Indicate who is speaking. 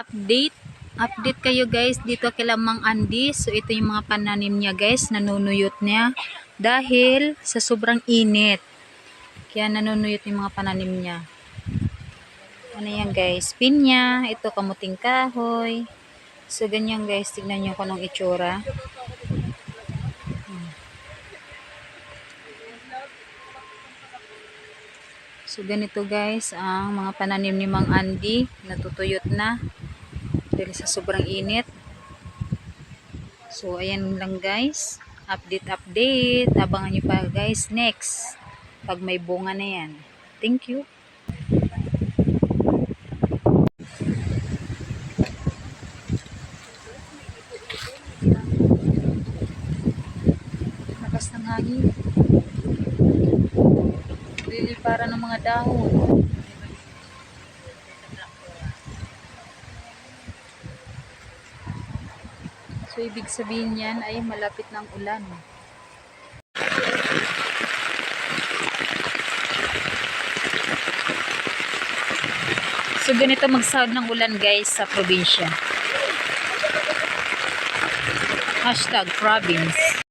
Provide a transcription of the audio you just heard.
Speaker 1: update. Update kayo guys. Dito kay Mang Andy. So ito yung mga pananim niya guys. Nanunuyot niya. Dahil sa sobrang init. Kaya nanunuyot yung mga pananim niya. Ano yan guys? Pinya ito kamuting kahoy. So ganyan guys. Tignan nyo kung anong itsura. So ganito guys ang mga pananim ni Mang Andy. Natutuyot na dahil sa sobrang init. So ayan lang guys. Update update. Abangan nyo pa guys next. Pag may bunga na yan. Thank you. Lakas ng hangin. Lili para ng mga dahon. So, ibig sabihin yan ay malapit ng ulan. So, ganito magsahod ng ulan guys sa probinsya. Hashtag province.